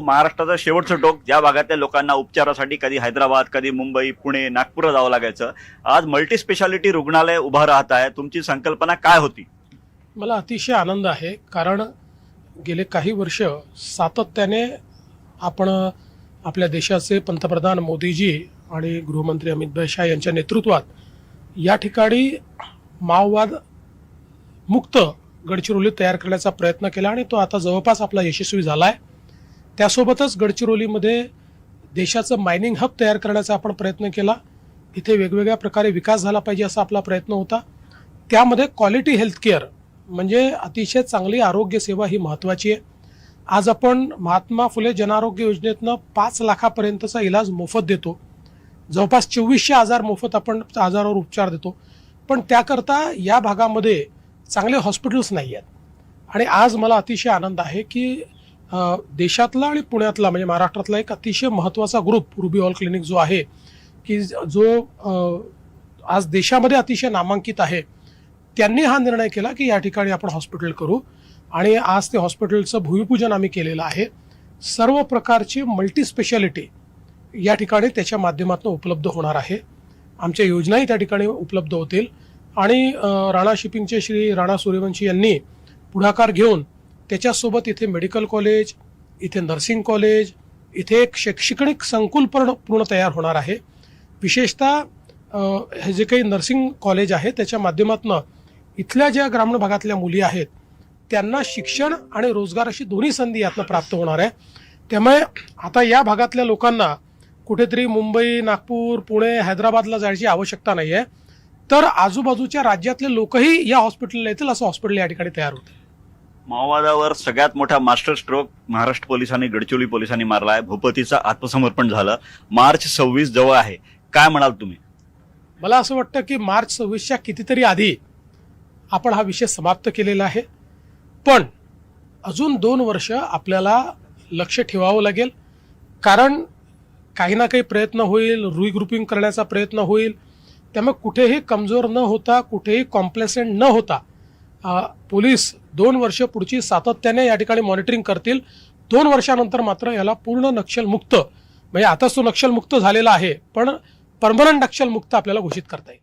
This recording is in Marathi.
महाराष्ट्राचं शेवटचं टोक ज्या भागातल्या लोकांना उपचारासाठी कधी हैदराबाद कधी मुंबई पुणे नागपूरला जावं लागायचं. आज मल्टी स्पेशालिटी रुग्णालय उभं राहत आहे. तुमची संकल्पना काय होती? मला अतिशय आनंद आहे कारण गेले काही वर्ष सातत्याने आपण आपल्या देशाचे पंतप्रधान मोदीजी आणि गृहमंत्री अमित शाह यांच्या नेतृत्वात या ठिकाणी माओवाद मुक्त गडचिरोली तयार करण्याचा प्रयत्न केला आणि तो आता जवळपास आपला यशस्वी झाला आहे त्यासोबतच गडचिरोलीमध्ये देशाचं मायनिंग हब तयार करण्याचा आपण प्रयत्न केला. इथे वेगवेगळ्या प्रकारे विकास झाला पाहिजे असा आपला प्रयत्न होता. त्यामध्ये क्वालिटी हेल्थकेअर म्हणजे अतिशय चांगली आरोग्यसेवा ही महत्त्वाची आहे. आज आपण महात्मा फुले जनआरोग्य योजनेतनं पाच लाखापर्यंतचा इलाज मोफत देतो. जवळपास चोवीसशे आजार मोफत आपण आजारावर उपचार देतो. पण त्याकरता या भागामध्ये चांगले हॉस्पिटल्स नाही आहेत आणि आज मला अतिशय आनंद आहे की देशातला आणि पुण्यातला म्हणजे महाराष्ट्रातला एक अतिशय महत्त्वाचा ग्रुप रुबी ऑल क्लिनिक जो आहे की जो आज देशामध्ये अतिशय नामांकित आहे त्यांनी हा निर्णय केला की या ठिकाणी आपण हॉस्पिटल करू. आणि आज ते हॉस्पिटलचं भूमिपूजन आम्ही केलेलं आहे. सर्व प्रकारची मल्टी स्पेशालिटी या ठिकाणी त्याच्या माध्यमातून उपलब्ध होणार आहे. आमच्या योजनाही त्या ठिकाणी उपलब्ध होतील. आणि राणा शिपिंगचे श्री राणा सूर्यवंशी यांनी पुढाकार घेऊन त्याच्यासोबत इथे मेडिकल कॉलेज इथे नर्सिंग कॉलेज इथे एक शैक्षणिक संकुल पण पूर्ण तयार होणार आहे. विशेषतः हे जे काही नर्सिंग कॉलेज आहे त्याच्या माध्यमातून इथल्या ज्या ग्रामीण भागातल्या मुली आहेत त्यांना शिक्षण आणि रोजगार अशी दोन्ही संधी यातनं प्राप्त होणार आहे. त्यामुळे आता या भागातल्या लोकांना कुठेतरी मुंबई नागपूर पुणे हैदराबादला जायची आवश्यकता नाही आहे तर आजूबाजूच्या राज्यातले लोकही या हॉस्पिटलला येतील असं हॉस्पिटल या ठिकाणी तयार होतं. माओवादावर सगळ्यात मोठा मास्टर स्ट्रोक महाराष्ट्र पोलिसांनी गडचिरोली पोलिसांनी मारला आहे. भूपतीचं आत्मसमर्पण झालं. मार्च सव्वीस जवळ आहे. काय म्हणाल तुम्ही? मला असं वाटतं की मार्च सव्वीसच्या कितीतरी आधी आपण हा विषय समाप्त केलेला आहे. पण अजून दोन वर्ष आपल्याला लक्ष ठेवावं लागेल. कारण काही ना काही प्रयत्न होईल रिग्रुपिंग करण्याचा प्रयत्न होईल. त्यामुळे कुठेही कमजोर न होता कुठेही कॉम्प्लेसेंट न होता पोलीस दोन वर्ष पुढची सातत्याने या ठिकाणी मॉनिटरिंग करतील. दोन वर्षानंतर मात्र याला पूर्ण नक्षलमुक्त म्हणजे आताच तो नक्षलमुक्त झालेला आहे पण परमनंट नक्षलमुक्त आपल्याला घोषित करता येईल.